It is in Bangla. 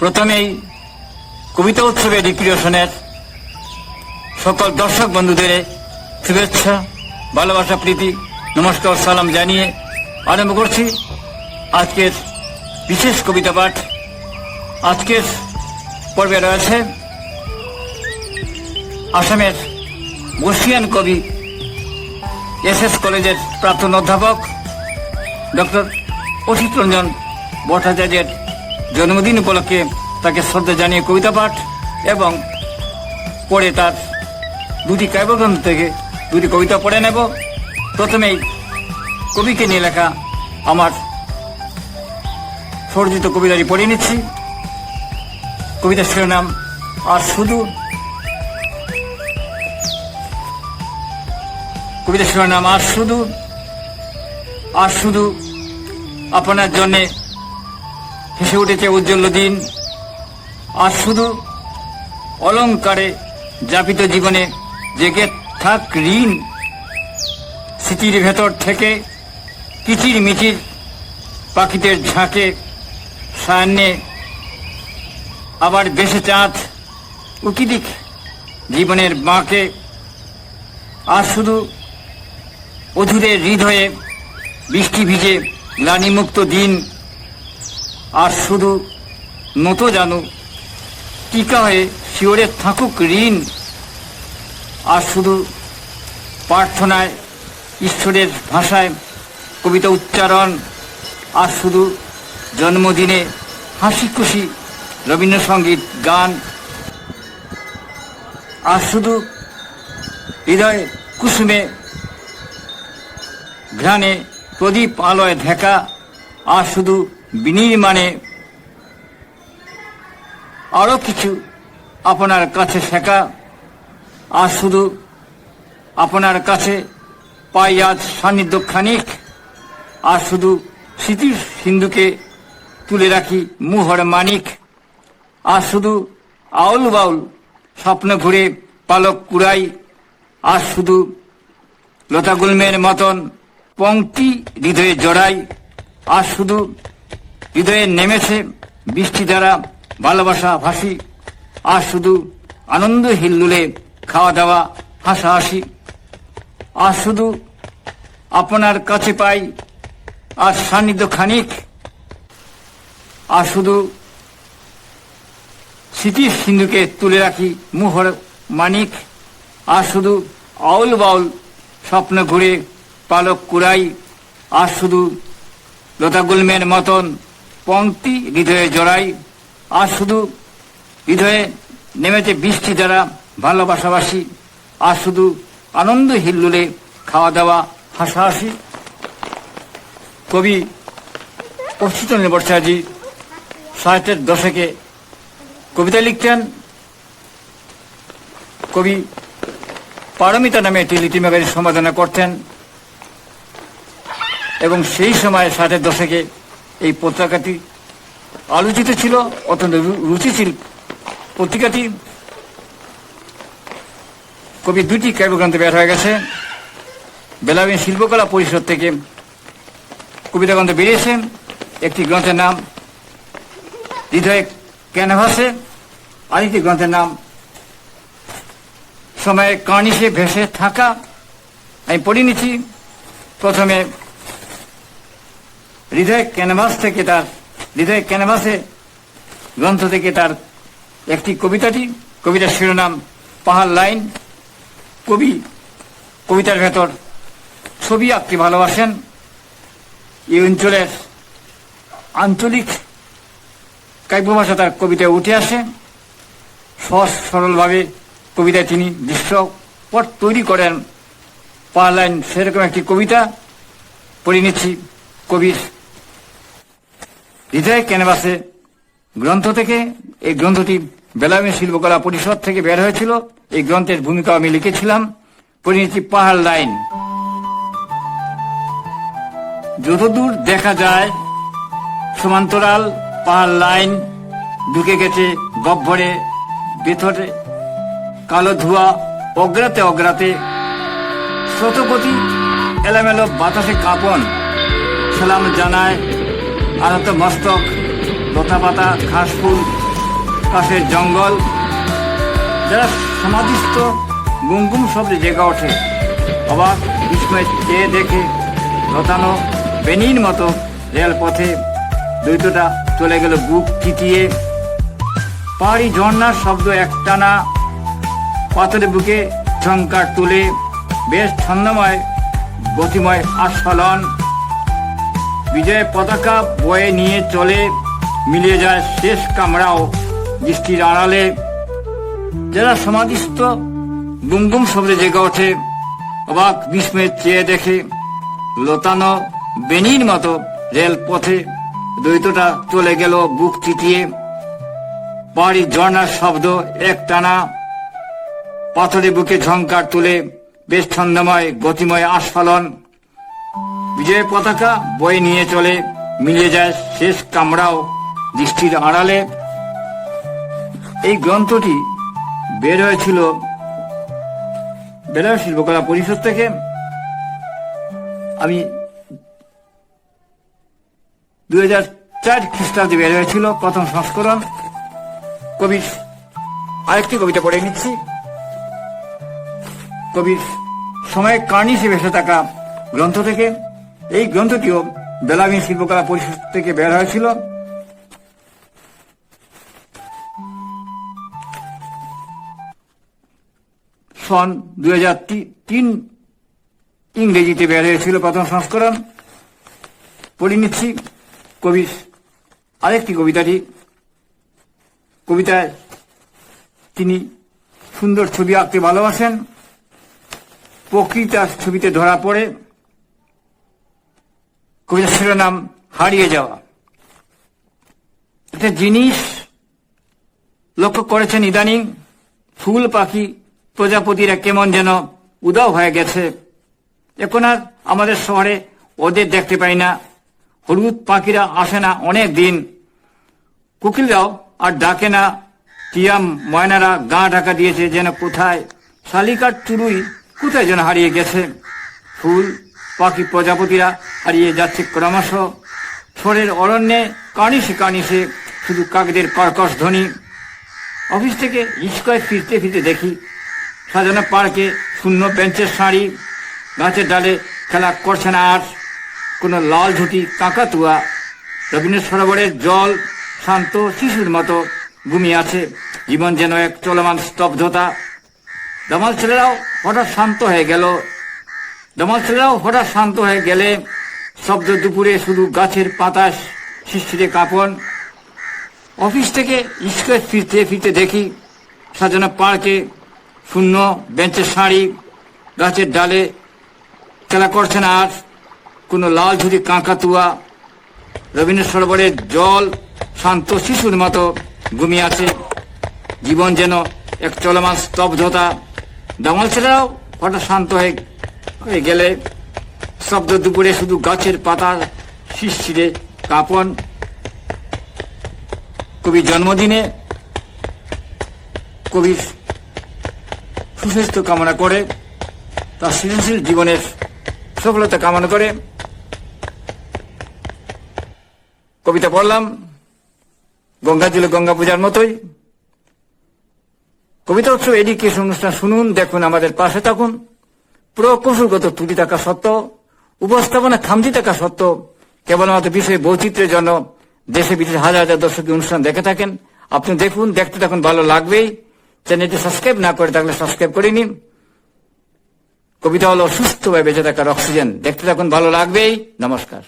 প্রথমেই কবিতা উৎসবে রিক্রিয়েশনের সকল দর্শক বন্ধুদের শুভেচ্ছা, ভালোবাসা, প্রীতি, নমস্কার, সালাম জানিয়ে আরম্ভ করছি আজকের বিশেষ কবিতা পাঠ। আজকের পর্বে রয়েছে আসামের বর্ষিয়ান কবি এস এস কলেজের প্রাক্তন অধ্যাপক ডক্টর অসিত রঞ্জন ভট্টাচার্যের জন্মদিন উপলক্ষে তাকে শ্রদ্ধা জানিয়ে কবিতা পাঠ এবং পড়ে তার দুটি কাব্যগ্রন্থ থেকে দুটি কবিতা পড়ে নেব। প্রথমেই কবিকে নিয়ে লেখা আমার সর্জিত কবিতাটি পড়ে নিচ্ছি। কবিতার শিরোনাম, আর শুধু কবিতার শিরোনাম, আর শুধু আর শুধু আপনার জন্যে হেসে উঠেছে উজ্জ্বল দিন। আর শুধু অলংকারে যাপিত জীবনে জেগে থাক ঋণ। স্মৃতির ভেতর থেকে কিচির মিচির পাখিদের ঝাঁকে সায়ান্নে আবার বেশে চাঁদ উকিদিক জীবনের বাঁকে। আর শুধু অধুরে হৃদয়ে বৃষ্টি ভিজে গ্লানিমুক্ত দিন আর শুধু নত জানু, টিকা হয়ে শিওরে থাকুক ঋণ। আর শুধু প্রার্থনায়, ঈশ্বরের ভাষায় কবিতা উচ্চারণ। আর শুধু জন্মদিনে হাসি খুশি রবীন্দ্রসঙ্গীত গান। আর শুধু হৃদয় কুসুমে ঘ্রাণে প্রদীপ আলোয় ঢেকা। আর শুধু বিনির্মাণে আরও কিছু আপনার কাছে শেখা। আর শুধু আপনার কাছে পাই আজ সান্নিধ্য খানিক। আর শুধু স্মৃতির সিন্ধুকে তুলে রাখি মুহর মানিক। আর শুধু আউল বাউল স্বপ্ন ঘুরে পালক কুড়াই। আর শুধু লতাগুলমের মতন পংক্তি হৃদয়ে জড়াই। আর শুধু হৃদয়ে নেমেছে বৃষ্টি দ্বারা ভালোবাসা ভাসি, আর শুধু আনন্দ হিল্লুলে খাওয়া দাওয়া হাসাহাসি। আর শুধু আপনার কাছে পাই আর সান্নিধ্য খানিক। আর শুধু স্মৃতির সিন্ধুকে তুলে রাখি মুহর মানিক। আর শুধু আউল বাউল স্বপ্ন ঘুরে পালক কুড়াই। আর শুধু লতাগুলমের মতন পংক্তি, হৃদয়ে জড়াই, আর শুধু হৃদয়ে নেমেছে বৃষ্টি দ্বারা ভালোবাসাবাসী, আর শুধু আনন্দ হিল্লুলে খাওয়া দাওয়া হাসাহাসি। কবি অচ্যুতন বর্ষাজি সাহিত্যের দশকে কবিতা লিখতেন। কবি পারমিতা নামে একটি লিটিমাগারি সম্পাদনা করতেন। এবং সেই সময় ষাটের দশকে এই পত্রিকাটি আলোচিত ছিল, অত্যন্ত রুচিশীল পত্রিকাটি কবি দুটি কাব্যগ্রন্থ বের হয়ে গেছে। বেলাবিন শিল্পকলা পরিষদ থেকে কবিতা গ্রন্থ বেরিয়েছে। একটি গ্রন্থের নাম হৃদয় ক্যানভাসে, আরেকটি গ্রন্থের নাম সময়ে কার্নিশে ভেসে থাকা। আমি পড়ে নিচ্ছি। প্রথমে হৃদয় ক্যানভাস থেকে তার, হৃদয় ক্যানভাসে গ্রন্থ থেকে তার একটি কবিতাটি, কবিতার শিরোনাম, পাহাড় লাইন। কবি, কবিতার ভেতর ছবি আঁকতে ভালোবাসেন। এই অঞ্চলের আঞ্চলিক কাব্য ভাষা তার কবিতায় উঠে আসে। সহজ সরলভাবে কবিতায় তিনি দৃশ্যপট তৈরি করেন। পাহাড় লাইন সেরকম একটি কবিতা। পড়ে নিচ্ছি কবির হৃদয় ক্যানভাসে গ্রন্থ থেকে? এই গ্রন্থটি বেলামী শিল্পকলা পরিষদ থেকে বের হয়েছিল। এই গ্রন্থের ভূমিকা আমি লিখেছিলাম। নিচ্ছি পাহাড় লাইন। যতদূর দেখা যায়, সমান্তরাল পাহাড় লাইন ঢুকে গেছে গহ্বরে ভেতরে কালো ধোঁয়া, অগ্রাতে অগ্রাতে স্রোতগতি এলোমেলো বাতাসে কাঁপন, সালাম জানায় আহত মস্তক লতা পাতা ঘাস ফুল কাশের জঙ্গল। যারা সমাধিস্থ, গুমগুম শব্দে জেগে ওঠে। অবাক বিস্ময় চেয়ে দেখে লতানো বেনির মতো রেলপথে দ্বৈতটা চলে গেল বুক চিতিয়ে পাহাড়ি ঝর্ণার শব্দ একটানা পাথরের বুকে ঝঙ্কার তুলে, বেশ ছন্দময়, গতিময় আস্ফালন। বিজয় পতাকা বয়ে নিয়ে চলে, মিলিয়ে যায় শেষ কামরাও। দৃষ্টির আড়ালে যারা সমাধিস্থ, গুমগুম শব্দে জেগে ওঠে, অবাক বিস্ময়ে চেয়ে দেখে লতানো বেনির মতো রেলপথে দ্বৈতটা চলে গেল বুক চিটিয়ে পাহাড়ি ঝর্ণার শব্দ এক টানা, পাথরের বুকে ঝঙ্কার তুলে বেশ ছন্দময়, গতিময় আস্ফালন। বিজয় পতাকা বয়ে নিয়ে চলে, মিলিয়ে যায় শেষ কামড়াও দৃষ্টির আড়ালে। এই গ্রন্থটি বের হয়েছিল বেলায় শিল্পকলা পরিষদ থেকে। আমি দুই হাজার চার খ্রিস্টাব্দে বের হয়েছিল, প্রথম সংস্করণ। কবির আরেকটি কবিতা পড়ে নিচ্ছি। কবির সময় কার্নিশে ভেসে থাকা গ্রন্থ থেকে। এই গ্রন্থটিও বেলামিন শিল্পকলা পরিষদ থেকে বের হয়েছিল। সন দুই হাজার তিন ইংরেজিতে বের হয়েছিল প্রথম সংস্করণ। পড়ে নিচ্ছি কবি আরেকটি কবিতাটি। কবিতায় তিনি সুন্দর ছবি আঁকতে ভালোবাসেন। প্রকৃতার ছবিতে ধরা পড়ে। কবিতার শিরোনাম, হারিয়ে যাওয়া। একটা জিনিস লক্ষ্য করেছেন ইদানিং, ফুল পাখি প্রজাপতিরা কেমন যেন উদাও হয়ে গেছে। এখন আর আমাদের শহরে ওদের দেখতে পাই না। হলুদ পাখিরা আসে না অনেক দিন। কুকিলরাও আর ডাকে না। টিয়াম, ময়নারা গা ঢাকা দিয়েছে যেন কোথায়। শালিকার চুরুই কোথায় যেন হারিয়ে গেছে। ফুল পাখি প্রজাপতিরা হারিয়ে যাচ্ছে ক্রমশ। ছোড়ের অরণ্যে কানিসে কানিসে শুধু কাকদের কর্কশ ধ্বনি। অফিস থেকে ইস্কয় ফিরতে ফিরতে দেখি, সাজানো পার্কে শূন্য বেঞ্চের শাড়ি গাছের ডালে খেলা করছে না আর। কোনো লাল ঝুটি কাকাতুয়া রবীন্দ্র সরোবরের জল, শান্ত শিশুর মতো ঘুমিয়ে আছে। জীবন যেন এক চলমান স্তব্ধতা। দামাল ছেলেরাও হঠাৎ শান্ত হয়ে গেল। দামাল ছেলেরাও হঠাৎ শান্ত হয়ে গেলে শব্দ দুপুরে শুধু গাছের পাতা শিশিরে কাঁপন। অফিস থেকে স্কুলে ফিরতে ফিরতে দেখি সাজানো পার্কে শূন্য, বেঞ্চের শাড়ি গাছের ডালে খেলা করছে না আর কোনো লাল ঝুড়ি কাঁকাতুয়া রবীন্দ্র সরোবরের জল, শান্ত শিশুর মতো ঘুমিয়ে আছে। জীবন যেন এক চলমান স্তব্ধতা। দামাল ছেলেরাও হঠাৎ শান্ত হয়ে হয়ে গেলে শব্দ দুপুরে শুধু গাছের পাতার শিশিরে কাঁপন। কবির জন্মদিনে কবির সুস্বাস্থ্য কামনা করে, তার সৃজনশীল জীবনের সফলতা কামনা করে। কবিতা পড়লাম, গঙ্গা জলে গঙ্গা পূজার মতোই। কবিতা উৎসব এডুকেশন অনুষ্ঠান শুনুন, দেখুন আমাদের পাশে থাকুন। প্রকৌশলগত ত্রুটি থাকা সত্ত্বেও, উপস্থাপনা খামতি থাকা সত্ত্বেও কেবলমাত্র বিষয়ে বৈচিত্র্যের জন্য দেশে বিদেশে হাজার হাজার দর্শক অনুষ্ঠান দেখে থাকেন। আপনি দেখুন, দেখতে তখন ভালো লাগবেই। চ্যানেলটি সাবস্ক্রাইব না করে থাকলে সাবস্ক্রাইব করে নিন। কবিতা হলো সুস্থভাবে বেঁচে থাকার অক্সিজেন। দেখতে থাকুন, ভালো লাগবেই। নমস্কার।